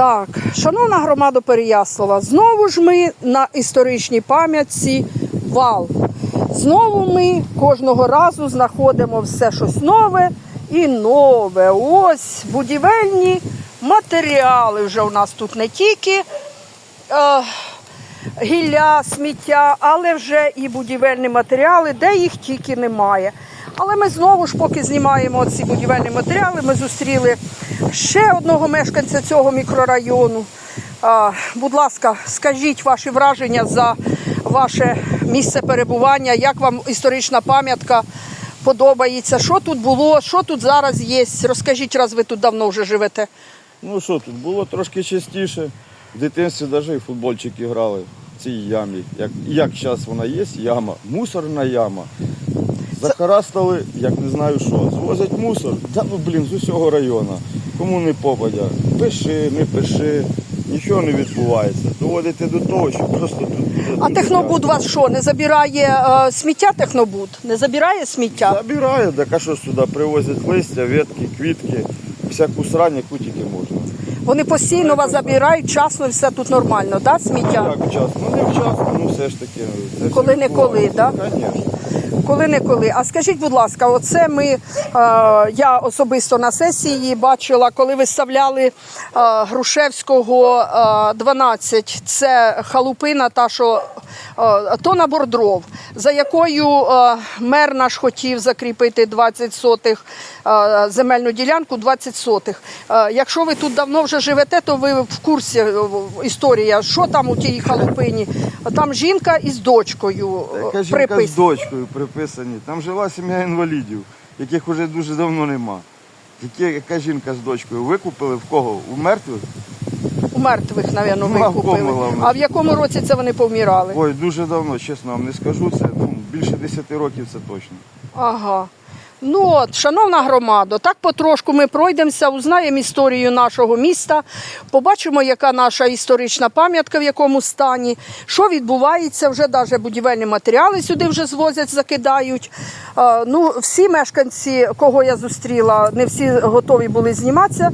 Так, шановна громада Переяслава, знову ж ми на історичній пам'ятці вал. Знову ми кожного разу знаходимо все щось нове і нове. Ось будівельні матеріали вже у нас тут не тільки е, гілля, сміття, але вже і будівельні матеріали, де їх тільки немає. Але ми знову ж, поки знімаємо ці будівельні матеріали, ми зустріли ще одного мешканця цього мікрорайону. Будь ласка, скажіть ваші враження за ваше місце перебування, як вам історична пам'ятка подобається, що тут було, що тут зараз є. Розкажіть, раз ви тут давно вже живете. Ну що тут, було трошки частіше. В дитинстві навіть і футбольчики грали в цій ямі. Як, як зараз вона є, яма, мусорна яма. Захарастали, як не знаю що. Звозять мусор, да ну блін, з усього району. Кому не попадя. Пиши, не пиши, нічого не відбувається. Доводите до того, що просто тут. А технобуд вас що, не забирає е, сміття технобуд? Не забирає сміття? Забирає, так а що сюди привозять листя, ветки, квітки, всяку срань, яку тільки можна. Вони постійно вас забирають, часно все тут нормально, да, сміття? Як вчасно? Ну не вчасно, ну все ж таки. Коли не коли, відбувається. Звісно. Коли не коли. А скажіть, будь ласка, оце ми, е, я особисто на сесії бачила, коли виставляли е, Грушевського е, 12, це халупина, та що е, тона бордров, за якою е, мер наш хотів закріпити 20 сотих е, земельну ділянку, 20 сотих. Е, якщо ви тут давно вже живете, то ви в курсі історія, що там у тій халупині. Там жінка із дочкою е, жінка з приписана. Приписані. Там жила сім'я інвалідів, яких вже дуже давно нема. Які, яка жінка з дочкою? Викупили в кого? У мертвих? У мертвих, в викупили. А в якому році це вони повмирали? Ой, дуже давно, чесно вам не скажу. Це ну, більше 10 років це точно. Ага. Ну от, шановна громада, так потрошку ми пройдемося, узнаємо історію нашого міста, побачимо, яка наша історична пам'ятка, в якому стані, що відбувається, вже навіть будівельні матеріали сюди вже звозять, закидають. Ну, всі мешканці, кого я зустріла, не всі готові були зніматися.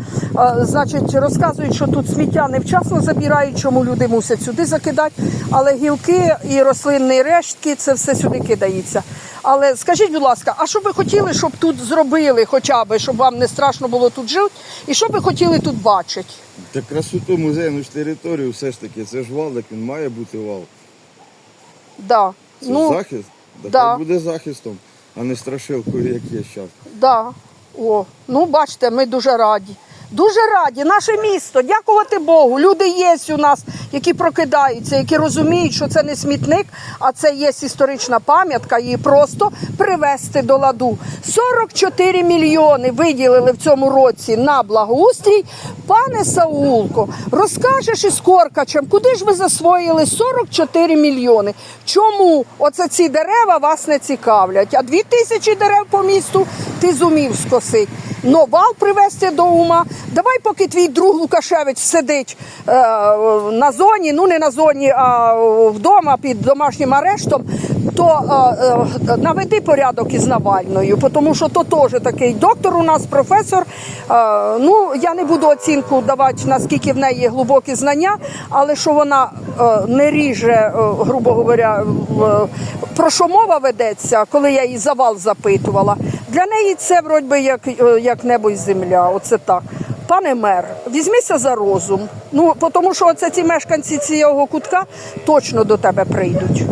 Значить, розказують, що тут сміття невчасно забирають, чому люди мусять сюди закидати. Але гілки і рослинні рештки це все сюди кидається. Але скажіть, будь ласка, а що ви хотіли, щоб тут зробили, хоча б, щоб вам не страшно було тут жити, і що ви хотіли тут бачити? Та красоту музейну ж територію все ж таки, це ж вал, так він має бути вал. Да. Це ну, захист. Так да. хай буде захистом, а не страшилкою, як є зараз. Да. О, ну бачите, ми дуже раді. Дуже раді, наше місто, дякувати Богу. Люди є у нас, які прокидаються, які розуміють, що це не смітник, а це є історична пам'ятка, її просто привести до ладу. 44 мільйони виділили в цьому році на благоустрій. Пане Саулко, розкажеш із Коркачем, куди ж ви засвоїли 44 мільйони? Чому оце ці дерева вас не цікавлять? А дві тисячі дерев по місту ти зумів скосити. Но вал привезти до ума. Давай, поки твій друг Лукашевич сидить е, на зоні, ну не на зоні, а вдома під домашнім арештом, то е, е, наведи порядок із Навальною, тому що то теж такий доктор у нас, професор. Е, ну, я не буду оцінку давати, наскільки в неї глибокі знання, але що вона е, не ріже, е, грубо говоря, в- про що мова ведеться, коли я її завал запитувала. Для неї це вроді би як, е, як небо і земля. Оце так. Пане мер, візьмися за розум. Ну, тому що оце ці мешканці цього кутка точно до тебе прийдуть.